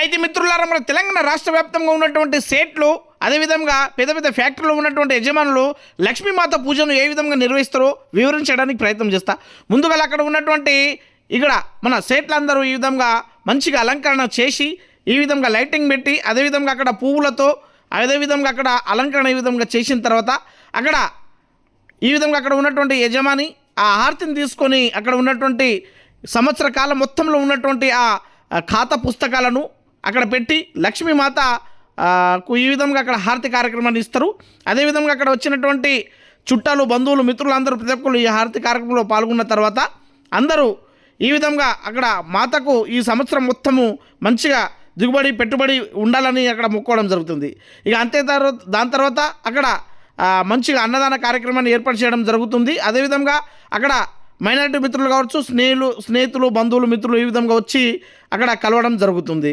అయితే మిత్రులారా మన తెలంగాణ రాష్ట్ర వ్యాప్తంగా ఉన్నటువంటి సేట్లు అదేవిధంగా పెద్ద పెద్ద ఫ్యాక్టరీలో ఉన్నటువంటి యజమానులు లక్ష్మీమాత పూజను ఏ విధంగా నిర్వహిస్తారో వివరించడానికి ప్రయత్నం చేస్తా. ముందుగా అక్కడ ఉన్నటువంటి ఇక్కడ మన సేట్లందరూ ఈ విధంగా మంచిగా అలంకరణ చేసి ఈ విధంగా లైటింగ్ పెట్టి అదేవిధంగా అక్కడ పువ్వులతో అదేవిధంగా అక్కడ అలంకరణ ఈ విధంగా చేసిన తర్వాత అక్కడ ఈ విధంగా అక్కడ ఉన్నటువంటి యజమాని ఆ హారతిని తీసుకొని అక్కడ ఉన్నటువంటి సంవత్సర కాలం మొత్తంలో ఉన్నటువంటి ఆ ఆ ఖాతా పుస్తకాలను అక్కడ పెట్టి లక్ష్మీమాత కు ఈ విధంగా అక్కడ హారతి కార్యక్రమాన్ని ఇస్తారు. అదేవిధంగా అక్కడ వచ్చినటువంటి చుట్టాలు బంధువులు మిత్రులు అందరూ ప్రతి ఒక్కరు ఈ హారతి కార్యక్రమంలో పాల్గొన్న తర్వాత అందరూ ఈ విధంగా అక్కడ మాతకు ఈ సంవత్సరం మొత్తము మంచిగా దిగుబడి పెట్టుబడి ఉండాలని అక్కడ మొక్కోవడం జరుగుతుంది. ఇక అంతే తర్వాత దాని తర్వాత అక్కడ మంచిగా అన్నదాన కార్యక్రమాన్ని ఏర్పాటు చేయడం జరుగుతుంది. అదేవిధంగా అక్కడ మైనారిటీ మిత్రులు కావచ్చు స్నేహితులు స్నేహితులు బంధువులు మిత్రులు ఈ విధంగా వచ్చి అక్కడ కలవడం జరుగుతుంది.